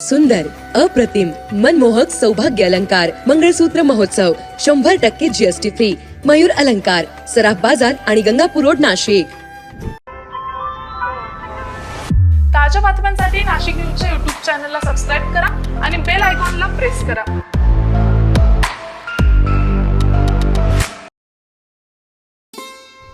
सुंदर अप्रतिम मनमोहक सौभाग्य अलंकार मंगळसूत्र महोत्सव शंभर टक्के जीएसटी फ्री मयूर अलंकार सराफ बाजार आणि गंगापूर रोड नाशिक. ताज्या बातम्यांसाठी नाशिक न्यूजच्या युट्यूब चॅनलला सबस्क्राईब करा आणि बेल आयकॉनला प्रेस करा.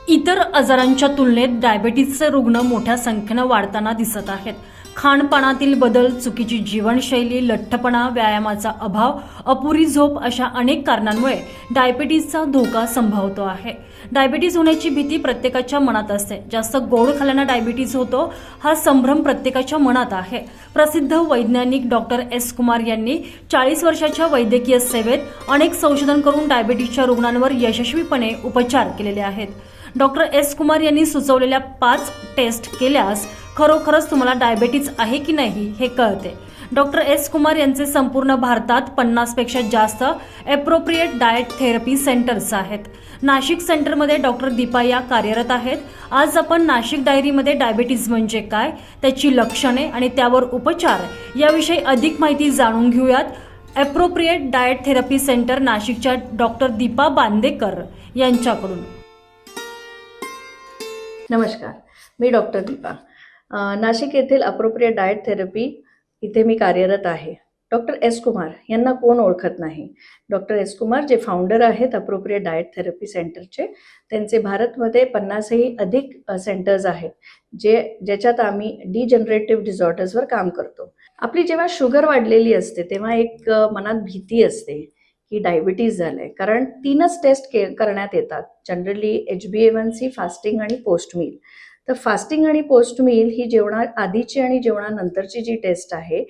इतर आजारांच्या तुलनेत डायबेटीसचे रुग्ण मोठ्या संख्येनं वाढताना दिसत आहेत. खाणपानातील बदल चुकीची जीवनशैली लठ्ठपणा व्यायामाचा अभाव अपुरी झोप अशा अनेक कारणांमुळे डायबिटीजचा धोका संभवतो आहे. डायबिटीस होण्याची भीती प्रत्येकाच्या मनात असते. जास्त गोड खाल्यानं डायबिटीस होतो हा संभ्रम प्रत्येकाच्या मनात आहे. प्रसिद्ध वैज्ञानिक डॉक्टर एस कुमार यांनी चाळीस वर्षाच्या वैद्यकीय सेवेत अनेक संशोधन करून डायबिटीसच्या रुग्णांवर यशस्वीपणे उपचार केलेले आहेत. डॉक्टर एस कुमार यांनी सुचवलेल्या पाच टेस्ट केल्यास खरोखरच तुम्हाला डायबेटीज आहे की नाही हे कळते. डॉक्टर एस कुमार यांचे संपूर्ण भारतात पन्नासपेक्षा जास्त एप्रोप्रिएट डाएट थेरपी सेंटर्स आहेत. नाशिक सेंटरमध्ये डॉक्टर दीपा या कार्यरत आहेत. आज आपण नाशिक डायरीमध्ये डायबिटीज म्हणजे काय त्याची लक्षणे आणि त्यावर उपचार याविषयी अधिक माहिती जाणून घेऊयात. एप्रोप्रिएट डाएट थेरपी सेंटर नाशिकच्या डॉक्टर दीपा बांदेकर यांच्याकडून. नमस्कार मी डॉक्टर दीपा. नाशिक येथील अप्रोप्रिएट डाएट थेरपी इथे मी कार्यरत आहे. डॉक्टर एस कुमार यांना कोण ओळखत नाही? डॉक्टर एस कुमार जे फाउंडर आहेत अप्रोप्रिएट डाएट थेरपी सेंटरचे त्यांचे भारतमध्ये पन्नासही अधिक सेंटर्स आहेत जे ज्याच्यात आम्ही डिजनरेटिव्ह डिझॉर्डर्सवर काम करतो. आपली जेव्हा शुगर वाढलेली असते तेव्हा एक मनात भीती असते की डायबिटीज झालंय. कारण तीनच टेस्ट के करण्यात येतात. Generally H B A one C fasting आणि पोस्ट मील तर फास्टिंग आणि पोस्ट मील ही जेवणा आधीची आणि जेवणानंतरची जी टेस्ट आहे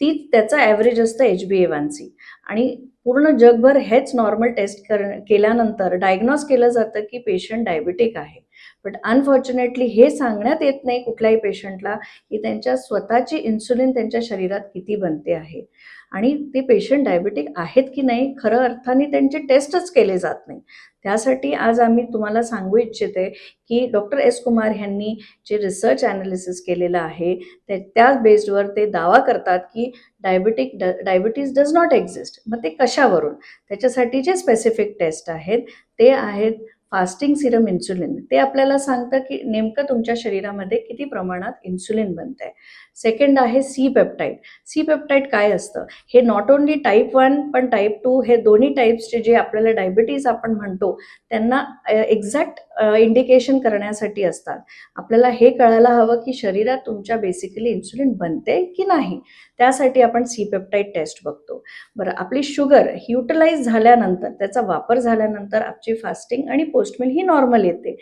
ती त्याचा ॲव्हरेज असतं H B A one C आणि पूर्ण जगभर हेच नॉर्मल टेस्ट कर केल्यानंतर डायग्नॉस केलं जातं की पेशंट डायबिटिक आहे. बट अनफॉर्च्युनेटली हे सांगण्यात येत नाही कुठल्याही पेशंटला की त्यांच्या स्वतःची इन्सुलिन त्यांच्या शरीरात किती बनते आहे. आणि ते पेशंट डायबिटिक आहेत की नाही खरं अर्थाने त्यांचे टेस्टच केले जात नाही. त्यासाठी आज आम्ही तुम्हाला सांगू इच्छिते की डॉक्टर एस कुमार यांनी जे रिसर्च ॲनालिसिस केलेलं आहे ते त्या बेस्डवर ते दावा करतात की डायबिटिक ड डायबिटीज डज नॉट एक्झिस्ट मग ते कशावरून? त्याच्यासाठी जे स्पेसिफिक टेस्ट आहेत ते आहेत फास्टिंग सिरम इन्सुलिन. ते आपल्याला सांगतं की नेमकं तुमच्या शरीरामध्ये किती प्रमाणात इन्सुलिन बनत आहे सेकंड आहे सी पेप्टाईड सी पेप्टाईड काय असतं? हे नॉट ओन्ली टाईप वन पण टाईप टू हे दोन्ही टाईप्सचे जे आपल्याला डायबिटीज आपण म्हणतो त्यांना एक्झॅक्ट इंडिकेशन करण्यासाठी असतात. आपल्याला हे कळायला हवं की शरीरात तुमच्या बेसिकली इन्सुलिन बनते की नाही त्यासाठी आपण सी पेप्टाईड टेस्ट बघतो. बरं आपली शुगर युटिलाइज झाल्यानंतर त्याचा वापर झाल्यानंतर आपली फास्टिंग आणि पोस्टमेल ही नॉर्मल येते.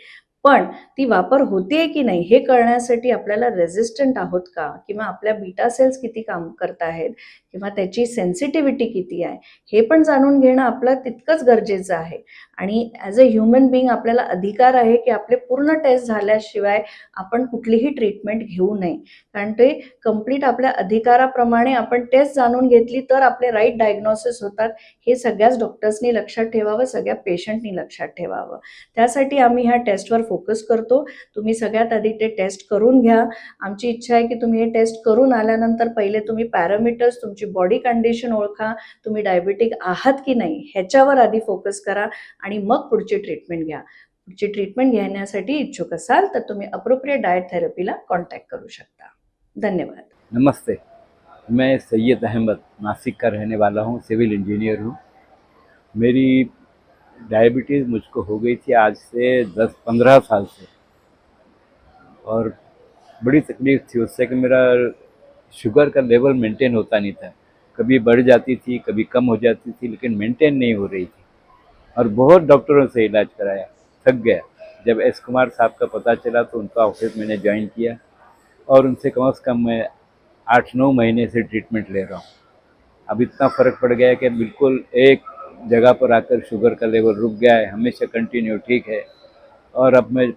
पण ती वापर होते की नाही हे कळण्यासाठी आपल्याला रेझिस्टंट आहोत का? किंवा आपल्या बीटा सेल्स किती काम करत आहेत? किंवा त्याची सेन्सिटिव्हिटी किती आहे? हे पण जाणून घेणं आपलं तितकंच गरजेचं आहे. आणि ॲज अ ह्युमन बिईंग आपल्याला अधिकार आहे की आपले पूर्ण टेस्ट झाल्याशिवाय आपण कुठलीही ट्रीटमेंट घेऊ नये. कारण ते कंप्लीट आपल्या अधिकाराप्रमाणे आपण टेस्ट जाणून घेतली तर आपले राईट डायग्नोसिस होतात. हे सगळ्याच डॉक्टर्सनी लक्षात ठेवावं सगळ्या पेशंटनी लक्षात ठेवावं. त्यासाठी आम्ही ह्या टेस्टवर फोकस करतो. तुम्ही सगळ्यात आधी ते टेस्ट करून घ्या. आमची इच्छा आहे की तुम्ही हे टेस्ट करून आल्यानंतर पहिले तुम्ही पॅरामीटर्स तुमची बॉडी कंडिशन ओळखा. तुम्ही डायबिटिक आहात की नाही ह्याच्यावर आधी फोकस करा आणि मग पुढची ट्रीटमेंट घ्या. पुढची ट्रीटमेंट घेण्यासाठी इच्छुक असाल तर तुम्ही अप्रोप्रिएट डाएट थेरपीला कॉन्टॅक्ट करू शकता. धन्यवाद. नमस्ते. मैं सैयद अहमद नासिक का रहने वाला हूँ सिविल इंजीनियर हूँ. मेरी डायबिटीज़ मुझको हो गई थी आज से दस पंद्रह साल से। और बड़ी तकलीफ़ थी उससे कि मेरा शुगर का लेवल मेंटेन होता नहीं था। कभी बढ़ जाती थी, कभी कम हो जाती थी, लेकिन मेंटेन नहीं हो रही थी। और बहुत डॉक्टरों से इलाज कराया, थक गया। जब एस कुमार साहब का पता चला तो उनका ऑफ़िस मैंने ज्वाइन किया और उनसे कम से कम मैं आठ नौ महीने से ट्रीटमेंट ले रहा हूँ। अब इतना फ़र्क पड़ गया कि बिल्कुल एक जगह पर आकर शुगर का लेवल रुक गया है, हमेशा कंटिन्यू ठीक है और अब मैं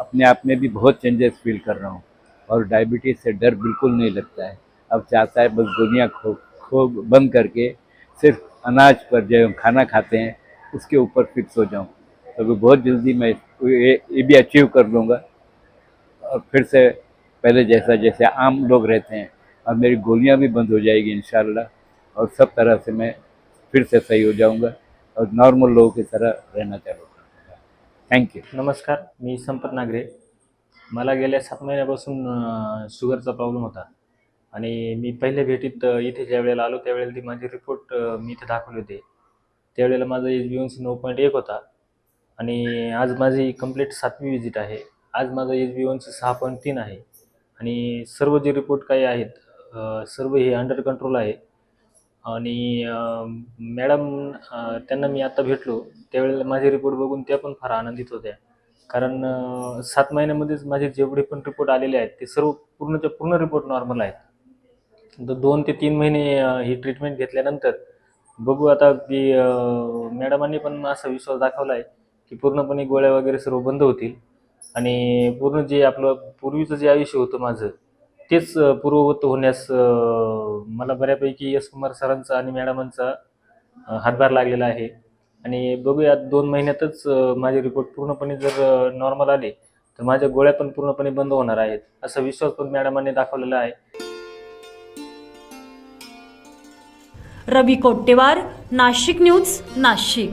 अपने आप में भी बहुत चेंजेस फील कर रहा हूँ और डायबिटीज़ से डर बिल्कुल नहीं लगता है। अब चाहता है बस दुनिया खो खो बंद करके सिर्फ़ अनाज पर जो खाना खाते हैं, उसके ऊपर फिक्स हो जाऊँ। तो बहुत जल्दी मैं ये ये भी अचीव कर लूँगा। और फिर से पहले जैसा, जैसे आम लोग रहते हैं और मेरी गोलियाँ भी बंद हो जाएगी इन और सब तरह से मैं फिर से सही हो जाऊंगा और नॉर्मल लोगों की तरह रहना चालू थैंक यू नमस्कार मी संपत नागरे. मला गेल्या सात महिन्यापासून शुगरचा प्रॉब्लेम होता. आणि मी पहिल्या भेटीत इथे ज्या वेळेला आलो त्यावेळेला ती माझे रिपोर्ट मी इथे दाखवले होते. त्यावेळेला माझा एच बी वन सी नऊ पॉईंट एक होता. आणि आज माझी कंप्लीट सातवी विजिट आहे. आज माझा एच बी ओन सी सहा पॉईंट तीन आहे. आणि सर्व जे रिपोर्ट काही आहेत सर्व हे अंडर कंट्रोल आहे. आणि मॅडम त्यांना मी आता भेटलो. त्यावेळेला माझे रिपोर्ट बघून त्या पण फार आनंदित होत्या. कारण सात महिन्यामध्येच माझे जेवढे पण रिपोर्ट आलेले आहेत ते सर्व पूर्णच्या पूर्ण रिपोर्ट नॉर्मल आहेत. तर दोन ते तीन महिने ही ट्रीटमेंट घेतल्यानंतर बघू आता की मॅडमांनी पण असा विश्वास दाखवला आहे की पूर्णपणे गोळ्या वगैरे सर्व बंद होतील. आणि पूर्ण जे आपलं पूर्वीचं जे आयुष्य होतं माझं तेच पूर्ववत होण्यास मला बऱ्यापैकी यश कुमार सरांचा आणि मॅडमांचा हातभार लागलेला आहे. आणि बघूया दोन महिन्यातच माझे रिपोर्ट पूर्णपणे जर नॉर्मल आले तर माझ्या गोळ्या पण पूर्णपणे बंद होणार आहेत असा विश्वास पण मॅडमांनी दाखवलेला आहे. रवी कोट्टेवार नाशिक न्यूज नाशिक.